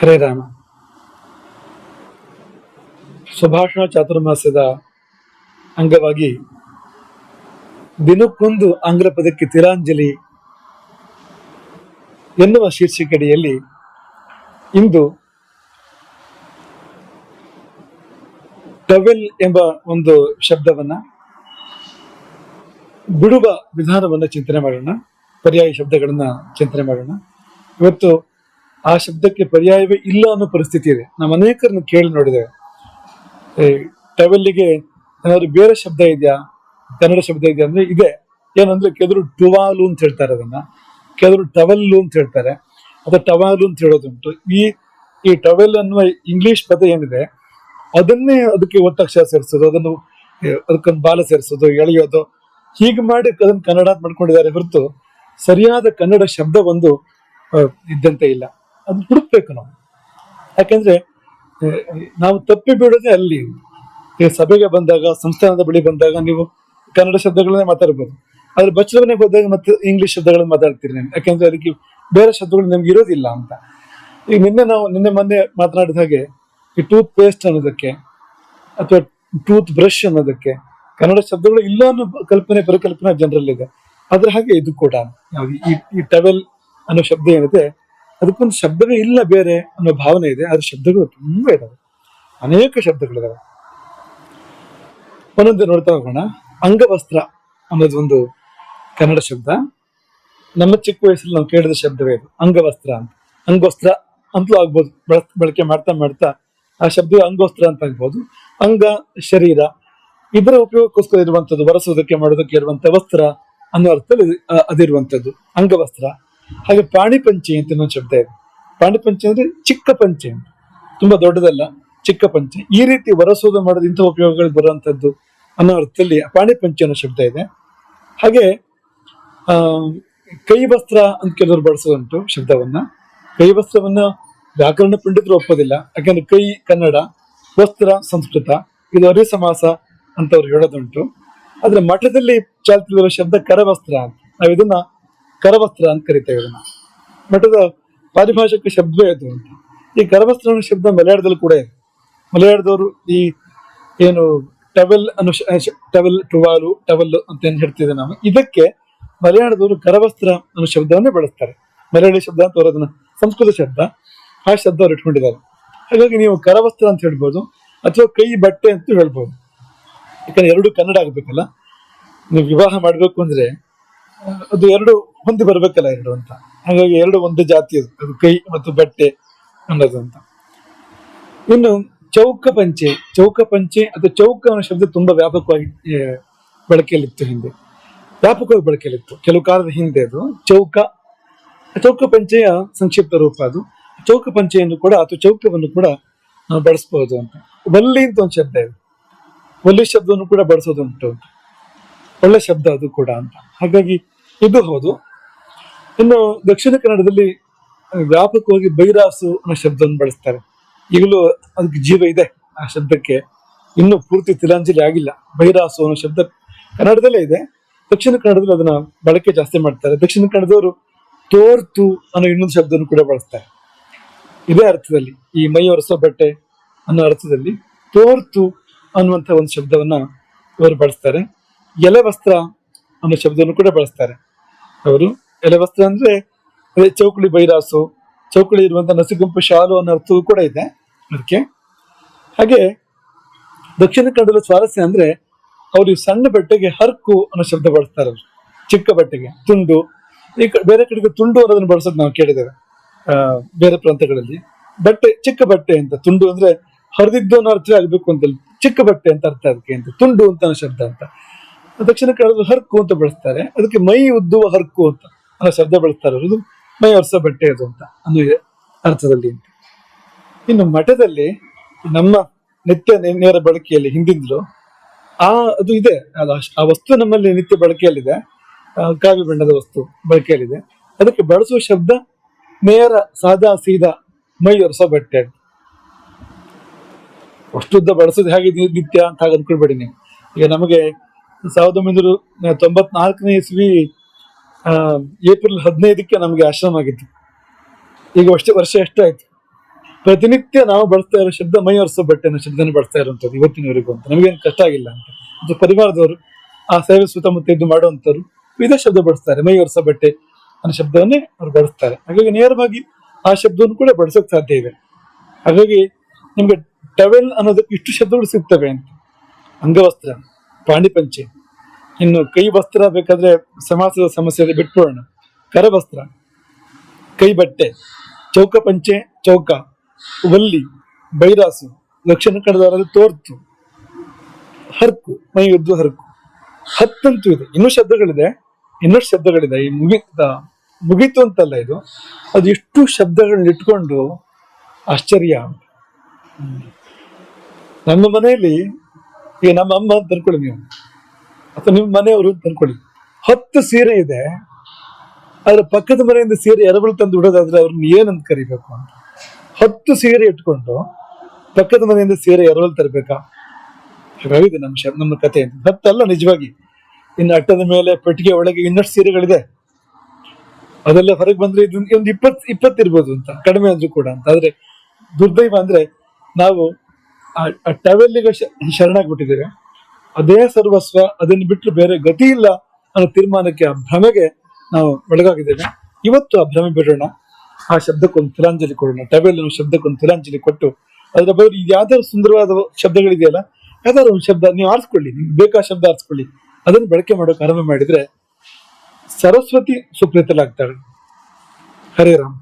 ಹರೇ ರಾಮ. ಸುಭಾಷಣ ಚಾತುರ್ಮಾಸ್ಯದ ಅಂಗವಾಗಿ ದಿನಕ್ಕೊಂದು ಆಂಗ್ಲ ಪದಕ್ಕೆ ತಿರಾಂಜಲಿ ಎನ್ನುವ ಶೀರ್ಷಿಕೆಡಿಯಲ್ಲಿ ಇಂದು ಟವೆಲ್ ಎಂಬ ಒಂದು ಶಬ್ದವನ್ನ ಬಿಡುವ ವಿಧಾನವನ್ನು ಚಿಂತನೆ ಮಾಡೋಣ, ಪರ್ಯಾಯ ಶಬ್ದಗಳನ್ನ ಚಿಂತನೆ ಮಾಡೋಣ. ಇವತ್ತು ಆ ಶಬ್ದಕ್ಕೆ ಪರ್ಯಾಯವೇ ಇಲ್ಲ ಅನ್ನೋ ಪರಿಸ್ಥಿತಿ ಇದೆ. ನಾವು ಅನೇಕರನ್ನು ಕೇಳಿ ನೋಡಿದೆ ಟವೆಲ್ಲಿಗೆ ಏನಾದ್ರು ಬೇರೆ ಶಬ್ದ ಇದೆಯಾ? ಕನ್ನಡ ಶಬ್ದ ಇದೆಯಾ ಅಂದ್ರೆ ಇದೆ. ಏನಂದ್ರೆ ಕೆಲವರು ಟುವಾಲು ಅಂತ ಹೇಳ್ತಾರೆ ಅದನ್ನ. ಕೆದರು ಟವೆಲ್ಲು ಅಂತ ಹೇಳ್ತಾರೆ. ಅದು ಟವಾಲು ಅಂತ ಹೇಳೋದುಂಟು. ಈ ಈ ಟವೆಲ್ ಅನ್ನುವ ಇಂಗ್ಲಿಷ್ ಪದ ಏನಿದೆ, ಅದನ್ನೇ ಅದಕ್ಕೆ ಒತ್ತಕ್ಷರ ಸೇರಿಸೋದು, ಅದನ್ನು ಅದಕ್ಕೊಂದು ಬಾಲ ಸೇರಿಸೋದು, ಎಳೆಯೋದು. ಹೀಗೆ ಮಾಡಿ ಅದನ್ನು ಕನ್ನಡ ಮಾಡ್ಕೊಂಡಿದ್ದಾರೆ ಹೊರತು ಸರಿಯಾದ ಕನ್ನಡ ಶಬ್ದ ಒಂದು ಇದ್ದಂತೆ ಇಲ್ಲ. ಅದನ್ನ ಹುಡುಕ್ಬೇಕು ನಾವು. ಯಾಕೆಂದ್ರೆ ನಾವು ತಪ್ಪಿ ಬಿಡೋದೇ ಅಲ್ಲಿ. ಸಭೆಗೆ ಬಂದಾಗ, ಸಂಸ್ಥಾನದ ಬಳಿ ಬಂದಾಗ ನೀವು ಕನ್ನಡ ಶಬ್ದಗಳನ್ನೇ ಮಾತಾಡ್ಬೋದು. ಆದ್ರೆ ಬಚ್ಚಲವನೇ ಹೋದಾಗ ಮತ್ತೆ ಇಂಗ್ಲಿಷ್ ಶಬ್ದಗಳನ್ನ ಮಾತಾಡ್ತೀರಿ ನೀವು. ಯಾಕೆಂದ್ರೆ ಅದಕ್ಕೆ ಬೇರೆ ಶಬ್ದಗಳು ನಿಮ್ಗೆ ಇರೋದಿಲ್ಲ ಅಂತ. ಈಗ ನಿನ್ನೆ ನಾವು, ನಿನ್ನೆ ಮೊನ್ನೆ ಮಾತನಾಡಿದ ಹಾಗೆ, ಈ ಟೂತ್ ಪೇಸ್ಟ್ ಅನ್ನೋದಕ್ಕೆ ಅಥವಾ ಟೂತ್ ಬ್ರಷ್ ಅನ್ನೋದಕ್ಕೆ ಕನ್ನಡ ಶಬ್ದಗಳು ಇಲ್ಲ ಅನ್ನೋ ಕಲ್ಪನೆ, ಪರಿಕಲ್ಪನೆ ಜನರಲ್ಲಿದೆ. ಅದ್ರ ಹಾಗೆ ಇದು ಕೂಡ. ಈ ಟವೆಲ್ ಅನ್ನೋ ಶಬ್ದ ಏನಿದೆ ಅದಕ್ಕೊಂದು ಶಬ್ದಗಳು ಇಲ್ಲ ಬೇರೆ ಅನ್ನೋ ಭಾವನೆ ಇದೆ ಅದ್ರ ಶಬ್ದಗಳು ತುಂಬಾ ಇದಾವೆ. ಅನೇಕ ಶಬ್ದಗಳಿದಾವೆ. ಒಂದೊಂದು ನೋಡ್ತಾ ಹೋಗೋಣ. ಅಂಗವಸ್ತ್ರ ಅನ್ನೋದು ಒಂದು ಕನ್ನಡ ಶಬ್ದ. ನಮ್ಮ ಚಿಕ್ಕ ವಯಸ್ಸಲ್ಲಿ ನಾವು ಕೇಳಿದ ಶಬ್ದವೇ ಇದು ಅಂಗವಸ್ತ್ರ ಅಂತ. ಅಂಗವಸ್ತ್ರ ಅಂತಲೂ ಆಗ್ಬೋದು. ಬಳಸ್ ಬಳಕೆ ಮಾಡ್ತಾ ಮಾಡ್ತಾ ಆ ಶಬ್ದ ಅಂಗವಸ್ತ್ರ ಅಂತ ಆಗ್ಬೋದು. ಅಂಗ ಶರೀರ, ಇದರ ಉಪಯೋಗಕ್ಕೋಸ್ಕರ ಇರುವಂಥದ್ದು ಬರೆಸೋದಕ್ಕೆ ಮಾಡೋದಕ್ಕೆ ಇರುವಂತ ವಸ್ತ್ರ ಅನ್ನೋ ಅರ್ಥದಲ್ಲಿ ಅದಿರುವಂಥದ್ದು. ಅಂಗವಸ್ತ್ರ. ಹಾಗೆ ಪಾಣಿಪಂಚೆ ಅಂತ ಇನ್ನೊಂದು ಶಬ್ದ ಇದೆ. ಪಾಣಿಪಂಚೆ ಅಂದ್ರೆ ಚಿಕ್ಕ ಪಂಚೆ ಅಂತ. ತುಂಬಾ ದೊಡ್ಡದಲ್ಲ, ಚಿಕ್ಕ ಪಂಚೆ. ಈ ರೀತಿ ವರಸೋದು ಮಾಡೋದು ಇಂಥ ಉಪಯೋಗಗಳು ಬರುವಂತದ್ದು ಅನ್ನೋ ಅರ್ಥದಲ್ಲಿ ಪಾಣಿಪಂಚೆ ಅನ್ನೋ ಶಬ್ದ ಇದೆ. ಹಾಗೆ, ಆ, ಕೈ ವಸ್ತ್ರ ಅಂತ ಕೆಲವರು ಬಳಸೋದುಂಟು ಶಬ್ದವನ್ನ. ಕೈ ವಸ್ತ್ರವನ್ನ ವ್ಯಾಕರಣ ಪಂಡಿತರು ಒಪ್ಪೋದಿಲ್ಲ. ಯಾಕಂದ್ರೆ ಕೈ ಕನ್ನಡ, ವಸ್ತ್ರ ಸಂಸ್ಕೃತ, ಇದು ಅರಿ ಸಮಾಸ ಅಂತ ಅವ್ರು ಹೇಳೋದುಂಟು. ಆದ್ರೆ ಮಠದಲ್ಲಿ ಚಾಲ್ತಿರುವ ಶಬ್ದ ಕರವಸ್ತ್ರ ಅಂತ. ಇದನ್ನ ಕರವಸ್ತ್ರ ಅಂತ ಕರಿತೇವೆ ಇದನ್ನ. ಮಠದ ಪಾರಿಭಾಷಿಕ ಶಬ್ದವೇ ಅದು ಅಂತ. ಈ ಕರವಸ್ತ್ರ ಅನ್ನೋ ಶಬ್ದ ಮಲಯಾಳದಲ್ಲಿ ಕೂಡ ಇದೆ. ಮಲಯಾಳದವರು ಈ ಏನು ಟವೆಲ್ ಅನ್ನು ಟವೆಲ್ ಟುವಾಲು, ಟವೆಲ್ ಅಂತ ಏನು ಹೇಳ್ತಿದ್ದೆ ನಾವು. ಇದಕ್ಕೆ ಮಲಯಾಳದವರು ಕರವಸ್ತ್ರ ಅನ್ನೋ ಶಬ್ದವನ್ನೇ ಬಳಸ್ತಾರೆ. ಮಲಯಾಳಿ ಶಬ್ದ ಅಂತ ಅದನ್ನ ಸಂಸ್ಕೃತ ಶಬ್ದ. ಆ ಶಬ್ದ ಅವ್ರು ಇಟ್ಕೊಂಡಿದ್ದಾರೆ. ಹಾಗಾಗಿ ನೀವು ಕರವಸ್ತ್ರ ಅಂತ ಹೇಳ್ಬೋದು ಅಥವಾ ಕೈ ಬಟ್ಟೆ ಅಂತ ಹೇಳ್ಬೋದು. ಯಾಕಂದ್ರೆ ಎರಡು ಕನ್ನಡ ಆಗ್ಬೇಕಲ್ಲ. ನೀವು ವಿವಾಹ ಮಾಡಬೇಕು ಅಂದ್ರೆ ಅದು ಎರಡು ಹೊಂದಿ ಬರ್ಬೇಕಲ್ಲ ಎರಡು ಅಂತ. ಹಾಗಾಗಿ ಎರಡು ಒಂದು ಜಾತಿ ಅದು. ಅದು ಕೈ ಮತ್ತು ಬಟ್ಟೆ ಅನ್ನೋದು ಅಂತ. ಇನ್ನು ಚೌಕ ಪಂಚೆ. ಚೌಕ ಪಂಚೆ ಅಥವಾ ಚೌಕ ಅನ್ನೋ ಶಬ್ದ ತುಂಬಾ ವ್ಯಾಪಕವಾಗಿ ಬಳಕೆಯಲ್ಲಿತ್ತು ಹಿಂದೆ. ವ್ಯಾಪಕವಾಗಿ ಬಳಕೆಯಲ್ಲಿತ್ತು. ಕೆಲವು ಕಾಲದ ಹಿಂದೆ ಅದು. ಚೌಕ ಚೌಕ ಪಂಚೆಯ ಸಂಕ್ಷಿಪ್ತ ರೂಪ ಅದು. ಚೌಕ ಪಂಚೆಯನ್ನು ಕೂಡ, ಅಥವಾ ಚೌಕವನ್ನು ಕೂಡ ಬಳಸಬಹುದು ಅಂತ. ವಲ್ಲಿ ಅಂತ ಒಂದು ಶಬ್ದ ಇದೆ. ವಲ್ಲಿ ಶಬ್ದವನ್ನು ಕೂಡ ಬಳಸೋದುಂಟು ಅಂತ. ಒಳ್ಳೆ ಶಬ್ದ ಅದು ಕೂಡ ಅಂತ. ಹಾಗಾಗಿ ಇದು ಹೌದು. ಇನ್ನು ದಕ್ಷಿಣ ಕನ್ನಡದಲ್ಲಿ ವ್ಯಾಪಕವಾಗಿ ಬೈರಾಸು ಅನ್ನೋ ಶಬ್ದವನ್ನು ಬಳಸ್ತಾರೆ. ಈಗಲೂ ಅದಕ್ಕೆ ಜೀವ ಇದೆ ಆ ಶಬ್ದಕ್ಕೆ. ಇನ್ನೂ ಪೂರ್ತಿ ತಿಲಾಂಜಲಿ ಆಗಿಲ್ಲ. ಬೈರಾಸು ಅನ್ನೋ ಶಬ್ದ ಕನ್ನಡದಲ್ಲೇ ಇದೆ. ದಕ್ಷಿಣ ಕನ್ನಡದಲ್ಲಿ ಅದನ್ನ ಬಳಕೆ ಜಾಸ್ತಿ ಮಾಡ್ತಾರೆ. ದಕ್ಷಿಣ ಕನ್ನಡದವರು ತೋರ್ತು ಅನ್ನೋ ಇನ್ನೊಂದು ಶಬ್ದವನ್ನು ಕೂಡ ಬಳಸ್ತಾರೆ. ಇದೇ ಅರ್ಥದಲ್ಲಿ ಈ ಮೈ ಒರೆಸೋ ಬಟ್ಟೆ ಅನ್ನೋ ಅರ್ಥದಲ್ಲಿ ತೋರ್ತು ಅನ್ನುವಂಥ ಒಂದು ಶಬ್ದವನ್ನ ಇವರು ಬಳಸ್ತಾರೆ. ಎಲೆ ವಸ್ತ್ರ ಅನ್ನೋ ಶಬ್ದವನ್ನು ಕೂಡ ಬಳಸ್ತಾರೆ. ಅವರು ಎಲೆ ವಸ್ತ್ರ ಅಂದ್ರೆ ಅದೇ ಚೌಕಳಿ ಬೈರಾಸು ಚೌಕಳಿ ಇರುವಂತಹ ನಸುಗುಂಪು ಶಾಲು ಅನ್ನೋ ಅರ್ಥವೂ ಕೂಡ ಇದೆ ಅದಕ್ಕೆ. ಹಾಗೆ ದಕ್ಷಿಣ ಕನ್ನಡದ ಸ್ವಾರಸ್ಯ ಅಂದ್ರೆ ಅವರು ಸಣ್ಣ ಬಟ್ಟೆಗೆ ಹರ್ಕು ಅನ್ನೋ ಶಬ್ದ ಬಳಸ್ತಾರೆ ಅವರು. ಚಿಕ್ಕ ಬಟ್ಟೆಗೆ ತುಂಡು. ಈ ಬೇರೆ ಕಡೆಗೆ ತುಂಡು ಅನ್ನೋದನ್ನ ಬಳಸೋದು ನಾವು ಕೇಳಿದ್ದೇವೆ. ಆ, ಬೇರೆ ಪ್ರಾಂತಗಳಲ್ಲಿ ಬಟ್ಟೆ ಚಿಕ್ಕ ಬಟ್ಟೆ ಅಂತ ತುಂಡು ಅಂದ್ರೆ ಹರಿದಿದ್ದು ಅನ್ನೋ ಅರ್ಥ ಆಗ್ಬೇಕು ಅಂತ ಚಿಕ್ಕ ಬಟ್ಟೆ ಅಂತ ಅರ್ಥ ಅದಕ್ಕೆ ಅಂತ ತುಂಡು ಅಂತ ಶಬ್ದ ಅಂತ. ದಕ್ಷಿಣ ಕನ್ನಡದಲ್ಲಿ ಹರ್ಕು ಅಂತ ಬಳಸ್ತಾರೆ. ಅದಕ್ಕೆ ಮೈ ಉದ್ದುವ ಹರ್ಕು ಅಂತ ಅನ್ನೋ ಶಬ್ದ ಬಳಸ್ತಾರೆ. ಇದು ಮೈ ಹೊರಸ ಬಟ್ಟೆ ಅದು ಅಂತ ಅನ್ನೋ ಅರ್ಥದಲ್ಲಿ ಅಂತ. ಇನ್ನು ಮಠದಲ್ಲಿ ನಮ್ಮ ನಿತ್ಯ ನೇರ ಬಳಕೆಯಲ್ಲಿ ಹಿಂದಿಂದಲೂ, ಆ ಅದು ಇದೆ. ಅದು ಆ ವಸ್ತು ನಮ್ಮಲ್ಲಿ ನಿತ್ಯ ಬಳಕೆಯಲ್ಲಿದೆ. ಕಾವಿ ಬಣ್ಣದ ವಸ್ತು ಬಳಕೆಯಲ್ಲಿದೆ. ಅದಕ್ಕೆ ಬಳಸುವ ಶಬ್ದ ನೇರ, ಸಾದಾ, ಸೀದಾ ಮೈ ಒರೆಸೋ ಬಟ್ಟೆ ಅಷ್ಟುದ್ದ ಬಳಸೋದು ಹೇಗೆ ನಿತ್ಯ ಅಂತ ಹಾಗೆ ಅನ್ಕೊಳ್ಬೇಡಿ ನೀವು. ಈಗ ನಮಗೆ ಸಾವಿರದ ಒಂಬೈನೂರ ತೊಂಬತ್ನಾಲ್ಕನೇ ಇಸ್ವಿ ಏಪ್ರಿಲ್ ಹದಿನೈದಕ್ಕೆ ನಮಗೆ ಆಶ್ರಮ ಆಗಿತ್ತು. ಈಗ ವರ್ಷ ವರ್ಷ ಎಷ್ಟಾಯ್ತು ಪ್ರತಿನಿತ್ಯ ನಾವು ಬಳಸ್ತಾ ಇರೋ ಶಬ್ದ ಮೈ ಒರೆಸೋ ಬಟ್ಟೆ ಅನ್ನೋ ಶಬ್ದನ ಬಳಸ್ತಾ ಇರುವಂಥದ್ದು ಇವತ್ತಿನವರೆಗೂ ಅಂತ. ನಮಗೇನು ಕಷ್ಟ ಆಗಿಲ್ಲ ಅಂತ. ಅದು ಪರಿವಾರದವರು, ಆ ಸೇವೆ ಸುತ್ತಮುತ್ತ ಇದ್ದು ಮಾಡುವಂಥವ್ರು ಇದೇ ಶಬ್ದ ಬಳಸ್ತಾರೆ. ಮೈ ಒರೆಸೋ ಬಟ್ಟೆ ಅನ್ನೋ ಶಬ್ದವನ್ನೇ ಅವ್ರು ಬಳಸ್ತಾರೆ. ಹಾಗಾಗಿ ನೇರವಾಗಿ ಆ ಶಬ್ದವನ್ನು ಕೂಡ ಬಳಸೋಕೆ ಸಾಧ್ಯ ಇದೆ. ಹಾಗಾಗಿ ನಿಮ್ಗೆ ಟವೆಲ್ ಅನ್ನೋದಕ್ಕೆ ಇಷ್ಟು ಶಬ್ದಗಳು ಸಿಗ್ತವೆ ಅಂತ. ಅಂಗವಸ್ತ್ರ. ಪಾಣಿಪಂಚೆ ಇನ್ನು ಕೈ ವಸ್ತ್ರ ಬೇಕಾದ್ರೆ ಸಮಾಸದ ಸಮಸ್ಯೆ ಬಿಟ್ಬಿಡೋಣ. ಕರವಸ್ತ್ರ ಕೈ ಬಟ್ಟೆ, ಚೌಕ ಪಂಚೆ, ಚೌಕ ವಲ್ಲಿ ಬೈರಾಸು, ದಕ್ಷಿಣ ಕನ್ನಡದವರಲ್ಲಿ ತೋರ್ತು, ಹರ್ಕು ಮೈ ಉದ್ದು ಹರ್ಕು. ಹತ್ತಂತೂ ಇದೆ, ಇನ್ನೂ ಶಬ್ದಗಳಿದೆ, ಇನ್ನಷ್ಟು ಶಬ್ದಗಳಿದೆ. ಈ ಮುಗಿ ಮುಗೀತು ಅಂತಲ್ಲ ಇದು. ಅದು ಎಷ್ಟು ಶಬ್ದಗಳನ್ನ ಇಟ್ಕೊಂಡು ಆಶ್ಚರ್ಯ. ನಮ್ಮ ಮನೆಯಲ್ಲಿ ಈಗ ನಮ್ಮ ಅಮ್ಮ ಅಂತ ಅನ್ಕೊಳ್ಳಿ ನೀವು. ಅಥವಾ ನಿಮ್ಮ ಮನೆಯವರು ಅಂತ ಅನ್ಕೊಳ್ಳಿ. ಹತ್ತು ಸೀರೆ ಇದೆ. ಅದ್ರ ಪಕ್ಕದ ಮನೆಯಿಂದ ಸೀರೆ ಎರಬಳು ತಂದು ಬಿಡೋದಾದ್ರೆ ಅವ್ರನ್ನ ಏನಂತ ಕರಿಬೇಕು ಅಂತ. ಹತ್ತು ಸೀರೆ ಇಟ್ಕೊಂಡು ಪಕ್ಕದ ಮನೆಯಿಂದ ಸೀರೆ ಎರವಲು ತರಬೇಕಾ? ಹಾಗಾಗಿದೆ ನಮ್ಮ ಶ ನಮ್ಮ ಕಥೆ ಅಂತ. ಹತ್ತಲ್ಲ ನಿಜವಾಗಿ. ಇನ್ನು ಅಟ್ಟದ ಮೇಲೆ ಪೆಟ್ಟಿಗೆ ಒಳಗೆ ಇನ್ನಷ್ಟು ಸೀರೆಗಳಿದೆ. ಅದೆಲ್ಲ ಹೊರಗೆ ಬಂದ್ರೆ ಇದು ಒಂದು ಇಪ್ಪತ್ತು ಇಪ್ಪತ್ತಿರ್ಬೋದು ಅಂತ. ಕಡಿಮೆ ಅಂದ್ರೂ ಕೂಡ ಅಂತ. ಆದ್ರೆ ದುರ್ದೈವ ಅಂದ್ರೆ ನಾವು ಟವೆಲ್ಗೆ ಶರಣಾಗ್ಬಿಟ್ಟಿದ್ದೇವೆ. ಅದೇ ಸರ್ವಸ್ವ, ಅದನ್ನು ಬಿಟ್ಟು ಬೇರೆ ಗತಿ ಇಲ್ಲ ಅನ್ನೋ ತೀರ್ಮಾನಕ್ಕೆ ಆ ಭ್ರಮೆಗೆ ನಾವು ಒಳಗಾಗಿದ್ದೇವೆ. ಇವತ್ತು ಆ ಭ್ರಮೆ ಬಿಡೋಣ. ಆ ಶಬ್ದಕ್ಕೊಂದು ತಿಲಾಂಜಲಿ ಕೊಡೋಣ. ಟವೆಲ್ ಅನ್ನೋ ಶಬ್ದಕ್ಕೊಂದು ತಿಲಾಂಜಲಿ ಕೊಟ್ಟು ಅದರ ಬದಲು ಯಾವ್ದಾದ್ರು ಸುಂದರವಾದ ಶಬ್ದಗಳಿದೆಯಲ್ಲ, ಯಾವ್ದಾದ್ರು ಒಂದು ಶಬ್ದ ನೀವು ಆರಿಸ್ಕೊಳ್ಳಿ. ನಿಮ್ಗೆ ಬೇಕಾದ ಶಬ್ದ ಆರಿಸ್ಕೊಳ್ಳಿ. ಅದನ್ನು ಬಳಕೆ ಮಾಡೋಕೆ ಆರಂಭ ಮಾಡಿದ್ರೆ ಸರಸ್ವತಿ ಸುಪ್ರೀತಲಾಗ್ತಾಳೆ ಹರೇ ರಾಮ್.